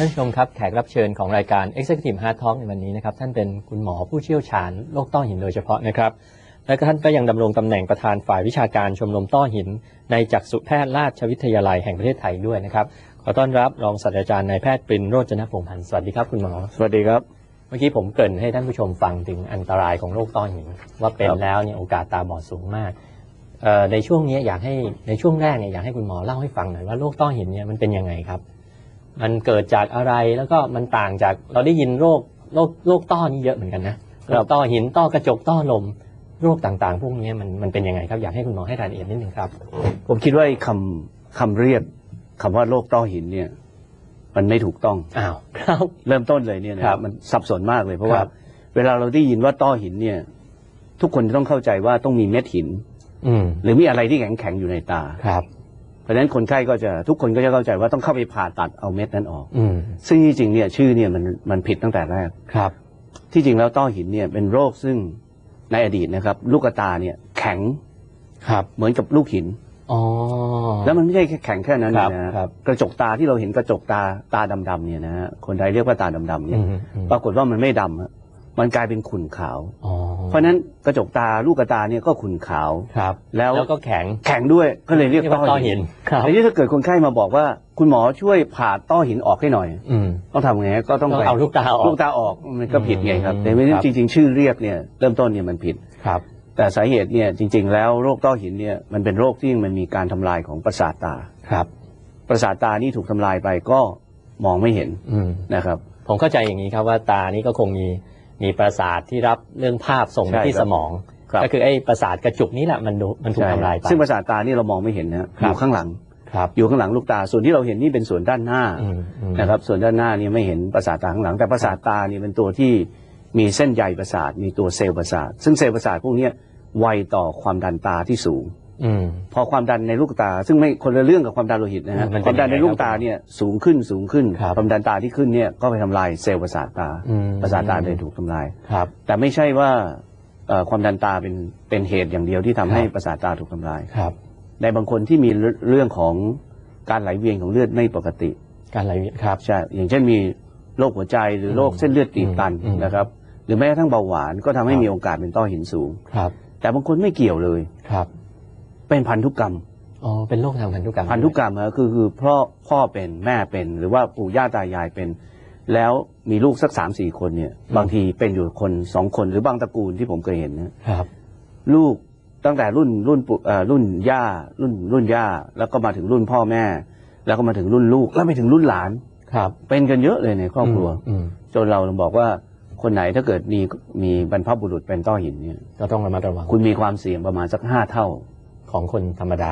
ท่านผู้ชมครับแขกรับเชิญของรายการ Executive Hard Talk ในวันนี้นะครับท่านเป็นคุณหมอผู้เชี่ยวชาญโรคต้อหินโดยเฉพาะนะครับและก็ท่านก็ยังดำรงตำแหน่งประธานฝ่ายวิชาการชมรมต้อหิน ในจักษุแพทย์ราชวิทยาลัยแห่งประเทศไทยด้วยนะครับขอต้อนรับรองศาสตราจารย์นายแพทย์ปรินโรจนพงษ์พันธ์สวัสดีครับคุณหมอสวัสดีครับ เมื่อกี้ผมเกริ่นให้ท่านผู้ชมฟังถึงอันตรายของโรคต้อหิน ว่าเป็นครับแล้วเนี่ยโอกาสตาบอดสูงมากเอ่อในช่วงนี้อยากให้ในช่วงแรกเนี่ยอยากให้คุณหมอเล่าให้ฟังหน่อยว่าโรคต้อหินเนี่ยมันเป็นยังไงครับ มันเกิดจากอะไรแล้วก็มันต่างจากเราได้ยินโรคโรคโรคต้อนี่เยอะเหมือนกันนะโรคต้อหินต้อกระจกต้อลมโรคต่างๆ พวกนี้มันมันเป็นยังไงครับอยากให้คุณหมอให้รายละเอียดนิดนึงครับ ผมคิดว่าไอ้คำคำเรียกคำว่าโรคต้อหินเนี่ย มันไม่ถูกต้องอ้าวครับเริ่มต้นเลยเนี่ยนะครับมันสับสนมากเลยเพราะว่าครับเวลาเราได้ยินว่าต้อหินเนี่ย ทุกคนจะต้องเข้าใจว่าต้องมีเม็ดหิน อืมหรือมีอะไรที่แข็งแข็งๆอยู่ในตาครับเพ ราะฉะนั้นคนไข้ก็จะทุกคนก็จะเข้าใจว่าต้องเข้าไปผ่าตัดเอาเม็ดนั้นออกอืมซึ่งที่จริงเนี่ยชื่อเนี่ยมันมันผิดตั้งแต่แรกครับ ที่จริงแล้วต้อหินเนี่ยเป็นโรคซึ่งในอดีตนะครับ ลูกตาเนี่ยแข็งครับ เหมือนกับลูกหินอ๋อแล้วมันไม่ใช่แค่แข็งแค่นั้นครับนะฮะครับกระจกตาที่เราเห็นกระจกตาตาดำๆเนี่ยนะฮะคนไทยเรียกว่าตาดำๆเนี่อืยมอืมปรากฏว่ามันไม่ดำฮะมันกลายเป็นขุ่นขาวอ๋อ เพราะฉะนั้นกระจกตาลูกตาเนี่ยก็ขุ่นขาว ครับ แล้วแล้วก็แข็งแข็งด้วยก็เลยเรียกว่าต้ต้ออหิหินนครับทีนี้ถ้าเกิดคนไข้มาบอกว่า คุณหมอช่วยผ่าต้อหินออกให้หน่อย อืมต้องทำไงก็ต้องต้องไปเอาลูกตาออกลูกตาออกมันก็ผิดไงครับอืมแต่ไม่ครับจริง ๆ ชื่อเรียกเนี่ยเริ่มต้นเนี่ยมันผิดครับ แต่สาเหตุเนี่ยจริง ๆ แล้วโรคต้อหินเนี่ยมันเป็นโรคที่มันมีการทำลายของประสาทตาครับ ประสาทตานี่ถูกทำลายไปก็มองไม่เห็นอืมนะครับ ผมเข้าใจอย่างนี้ครับว่าตานี่ก็คงมี มีประสาทที่รับเรื่องภาพส่งไปใช่ที่ครับสมองครับก็คือไอ้ประสาทกระจุกนี้แหละมันดูมันถูกใช่ทำลายไปซึ่งประสาทตานี่เรามองไม่เห็นนะครัอบยู่ข้างหลังครับอยู่ข้างหลังลูกตาส่วนที่เราเห็นนี่เป็นส่วนด้านหน้าอืมอืมนะครับส่วนด้านหน้านี่ไม่เห็นประสาทตาข้างหลัง แต่ประสาทตานี่เป็นตัวที่มีเส้นใยประสาทมีตัวเซลล์ประสาท ซึ่งเซลล์ประสาทพวกเนี้ยไวต่อความดันตาที่สูง อืม พอความดันในลูกตา ซึ่งไม่คนละเรื่องกับความดันโลหิตนะฮะมันเป็นความดันในยังไงลูกตาเนี่ยสูงขึ้นสูงขึ้น ครับความดันตาที่ขึ้นเนี่ยก็ไปทำลายเซลล์ประสาทตาอืม ประสาทตาเลยถูกทำลาย ครับ แต่ไม่ใช่ว่าเอ่อความดันตาเป็นเป็นเหตุอย่างเดียวที่ทำให้ครับ ประสาทตาถูกทำลาย ครับ ในบางคนที่มีเรื่องเรื่องของการไหลเวียนของเลือดไม่ปกติการไหลเวียนครับ ใช่อย่างเช่นมีโรคหัวใจหรือโรคเส้นเลือดตีบตันอืมนะครับ หรือแม้กระทั่งเบาหวานก็ทำให้ครับ มีโอกาสเป็นต้อหินสูง ครับ แต่บางคนไม่เกี่ยวเลย ครับ เป็นพันธุกรรมอ๋อเป็นโรคทางพันธุกรรมพันธุกรรมอะคือคือพ่อพ่อเป็นแม่เป็นหรือว่าปู่ย่าตายายเป็น แล้วมีลูกสักสามสี่คนเนี่ย บางทีเป็นอยู่คนสองคนหรือบางตระกูลที่ผมเคยเห็นนะครับ ลูกตั้งแต่รุ่นรุ่นปู่เอ่อรุ่นย่ารุ่นรุ่นย่า แล้วก็มาถึงรุ่นพ่อแม่ แล้วก็มาถึงรุ่นลูกแล้วไปถึงรุ่นหลานครับ เป็นกันเยอะเลยในครอบครัวอืมจนเราบอกว่าคนไหนถ้าเกิดมีมีบรรพบุรุษเป็นต้อหินเนี่ยก็ต้องระมัดระวังคุณมีความเสี่ยงประมาณสักห้าเท่า ของคนธรรมดา